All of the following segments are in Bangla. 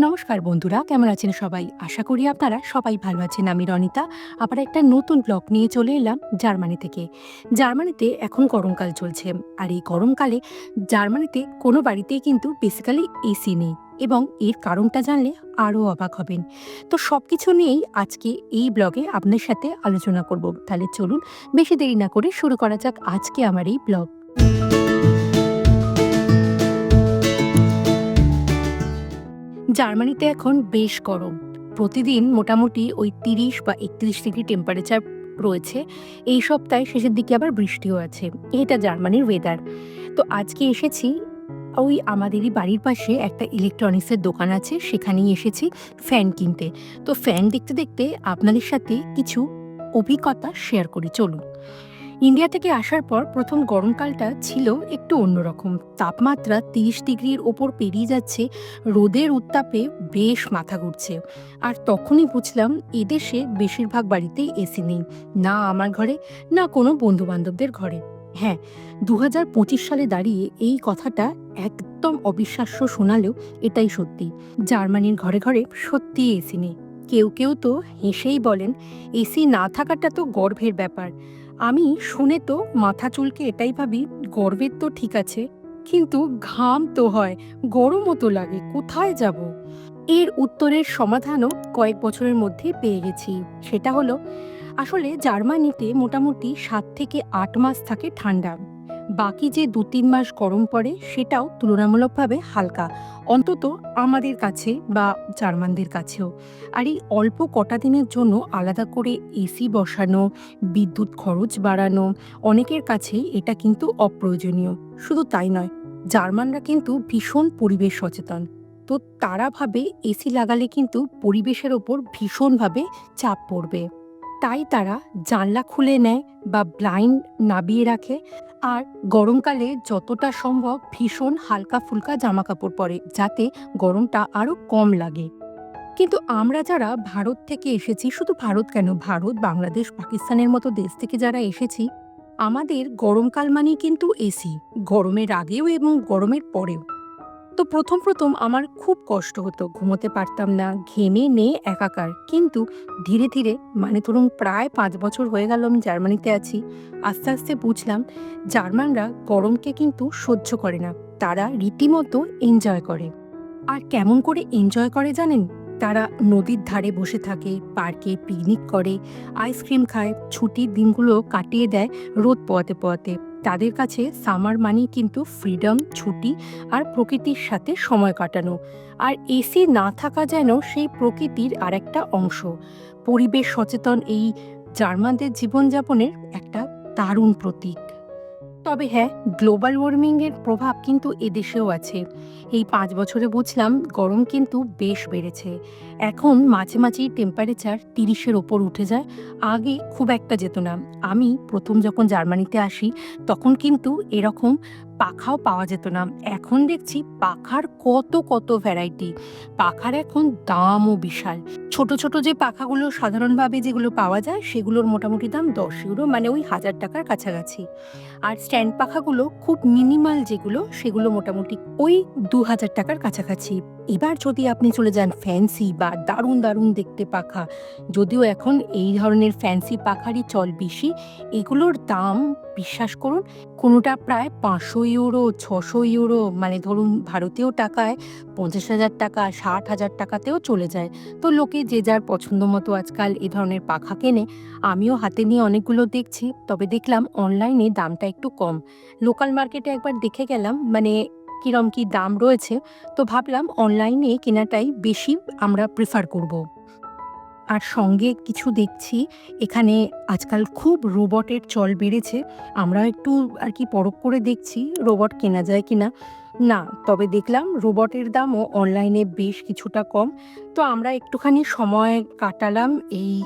নমস্কার বন্ধুরা, কেমন আছেন সবাই? আশা করি আপনারা সবাই ভালো আছেন। আমি রনিতা। আবার একটা নতুন ব্লগ নিয়ে চলে এলাম জার্মানি থেকে। জার্মানিতে এখন গরমকাল চলছে। আর এই গরমকালে জার্মানিতে কোনো বাড়িতেই কিন্তু বেসিক্যালি এসি নেই। এবং এর কারণটা জানলে আরও অবাক হবেন। তো সব কিছু নিয়েই আজকে এই ব্লগে আপনার সাথে আলোচনা করব। তাহলে চলুন, বেশি দেরি না করে শুরু করা যাক আজকে আমার এই ব্লগ জার্মানিতে এখন বেশ গরম। প্রতিদিন মোটামুটি ওই তিরিশ বা একত্রিশ ডিগ্রি টেম্পারেচার রয়েছে। এই সপ্তাহে শেষের দিকে আবার বৃষ্টিও আছে। এটা জার্মানির ওয়েদার তো আজকে এসেছি, ওই আমাদেরই বাড়ির পাশে একটা ইলেকট্রনিক্সের দোকান আছে, সেখানেই এসেছি ফ্যান কিনতে। তো ফ্যান দেখতে দেখতে আপনাদের সাথে কিছু অভিজ্ঞতা শেয়ার করি। চলুন। ইন্ডিয়া থেকে আসার পর প্রথম গরমকালটা ছিল একটু অন্যরকম। তাপমাত্রা তিরিশ ডিগ্রির ওপর পেরিয়ে যাচ্ছে, রোদের উত্তাপে বেশ মাথা ঘুরছে। আর তখনই বুঝলাম এদেশে বেশিরভাগ বাড়িতেই এসি নেই, না আমার ঘরে, না কোনো বন্ধু বান্ধবদের ঘরে। হ্যাঁ দু হাজার পঁচিশ সালে দাঁড়িয়ে এই কথাটা একদম অবিশ্বাস্য শোনালেও এটাই সত্যি। জার্মানির ঘরে ঘরে সত্যিই এসি নেই। কেউ কেউ তো হেসেই বলেন, এসি না থাকাটা তো গর্বের ব্যাপার। আমি শুনে তো মাথা চুলকে এটাই ভাবি, গর্বের তো ঠিক আছে, কিন্তু ঘাম তো হয়, গরমও তো লাগে, কোথায় যাব? এর উত্তরের সমাধানও কয়েক বছরের মধ্যে পেয়ে গেছি। সেটা হলো, আসলে জার্মানিতে মোটামুটি সাত থেকে আট মাস থাকে ঠান্ডা। বাকি যে দু তিন মাস গরম পড়ে সেটাও তুলনামূলকভাবে হালকা, অন্তত আমাদের কাছে বা জার্মানদের কাছেও। আর এই অল্প কটা দিনের জন্য আলাদা করে এসি বসানো, বিদ্যুৎ খরচ বাড়ানো, অনেকের কাছেই এটা কিন্তু অপ্রয়োজনীয়। শুধু তাই নয়, জার্মানরা কিন্তু ভীষণ পরিবেশ সচেতন। তো তারা ভাবে এসি লাগালে কিন্তু পরিবেশের ওপর ভীষণভাবে চাপ পড়বে। তাই তারা জানলা খুলে নেয় বা ব্লাইন্ড নাবিয়ে রাখে আর গরমকালে যতটা সম্ভব ভীষণ হালকা ফুলকা জামা কাপড় পরে যাতে গরমটা আরও কম লাগে। কিন্তু আমরা যারা ভারত থেকে এসেছি, শুধু ভারত কেন? ভারত, বাংলাদেশ, পাকিস্তানের মতো দেশ থেকে যারা এসেছি, আমাদের গরমকাল মানেই কিন্তু এসি। গরমের আগেও এবং গরমের পরেও। তো প্রথম প্রথম আমার খুব কষ্ট হতো, ঘুমোতে পারতাম না, ঘেমে নে একাকার। কিন্তু ধীরে ধীরে মানে ধরুন প্রায় পাঁচ বছর হয়ে গেল আমি জার্মানিতে আছি, আস্তে আস্তে বুঝলাম জার্মানরা গরমকে কিন্তু সহ্য করে না, তারা রীতিমতো এনজয় করে। আর কেমন করে এনজয় করে জানেন? তারা নদীর ধারে বসে থাকে, পার্কে পিকনিক করে আইসক্রিম খায়, ছুটির দিনগুলো কাটিয়ে দেয় রোদ পোয়াতে পোয়াতে। তাদের কাছে সামার মানি কিন্তু ফ্রিডম ছুটি আর প্রকৃতির সাথে সময় কাটানো। আর এসি না থাকা যেন সেই প্রকৃতির আর একটা অংশ। পরিবেশ সচেতন এই জার্মানদের জীবনযাপনের একটা দারুণ প্রতীক। তবে হ্যাঁ গ্লোবাল ওয়ার্মিংয়ের প্রভাব কিন্তু এদেশেও আছে। এই পাঁচ বছরে বুঝলাম গরম কিন্তু বেশ বেড়েছে। এখন মাঝে মাঝেই টেম্পারেচার তিরিশের ওপর উঠে যায়, আগে খুব একটা যেত না। আমি প্রথম যখন জার্মানিতে আসি, তখন কিন্তু এরকম পাখাও পাওয়া যেত না। এখন দেখছি পাখার কত কত ভ্যারাইটি পাখার এখন দামও বিশাল। ছোট ছোট যে পাখাগুলো সাধারণভাবে যেগুলো পাওয়া যায়, সেগুলোর মোটামুটি দাম দশ ইউরো মানে ওই হাজার টাকার কাছাকাছি। আর স্ট্যান্ড পাখাগুলো খুব মিনিমাল যেগুলো, সেগুলো মোটামুটি ওই দু হাজার টাকার কাছাকাছি। এবার যদি আপনি চলে যান ফ্যান্সি বা দারুণ দারুণ দেখতে পাখা, যদিও এখন এই ধরনের ফ্যান্সি পাখারই চল বেশি, এগুলোর দাম, বিশ্বাস করুন, কোনোটা প্রায় পাঁচশো ইউরো, ছশো ইউরো মানে ধরুন ভারতীয় টাকায় পঞ্চাশ হাজার টাকা, ষাট হাজার টাকাতেও চলে যায়। তো লোকে যে যার পছন্দ মতো আজকাল এ ধরনের পাখা কেনে, আমিও হাতে নিয়ে অনেকগুলো দেখছি। তবে দেখলাম অনলাইনে দামটা একটু কম। লোকাল মার্কেটে একবার দেখে গেলাম মানে কিরম কি দাম রয়েছে। তো ভাবলাম অনলাইনে কেনাটাই বেশি আমরা প্রেফার করব। আর সঙ্গে কিছু দেখছি। এখানে আজকাল খুব রোবটের চল বেড়েছে। আমরা একটু আর কি পরখ করে দেখছি রোবট কেনা যায় কিনা। না, তবে দেখলাম রোবটের দামও অনলাইনে বেশ কিছুটা কম। তো আমরা একটুখানি সময় কাটালাম এই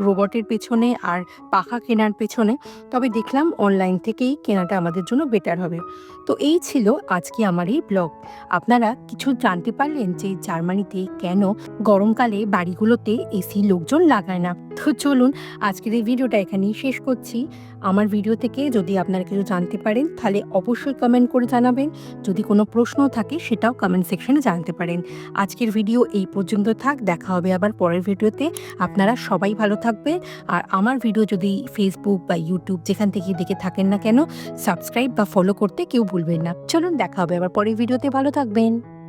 রোবটের পেছনে আর পাখা কেনার পেছনে, তবে দেখলাম অনলাইন থেকেই কেনাটা আমাদের জন্য বেটার হবে। তো এই ছিল আজকে আমার এই ব্লগ আপনারা কিছু জানতে পারলেন যে জার্মানিতে কেন গরমকালে বাড়িগুলোতে এসি লোকজন লাগায় না? তো চলুন আজকের এই ভিডিওটা এখানেই শেষ করছি। আমার ভিডিও থেকে যদি আপনারা কিছু জানতে পারেন, তাহলে অবশ্যই কমেন্ট করে জানাবেন। যদি কোনো প্রশ্ন থাকে, সেটাও কমেন্ট সেকশনে জানতে পারেন। আজকের ভিডিও এই পর্যন্ত থাক, দেখা হবে আবার পরের ভিডিওতে আপনারা সবাই ভালো থাকবে। আর আমার ভিডিও যদি ফেসবুক বা ইউটিউব যেখান থেকে দেখে থাকেন না কেন সাবস্ক্রাইব বা ফলো করতে কেউ ভুলবেন না। চলুন দেখা হবে আবার পরের ভিডিওতে ভালো থাকবেন।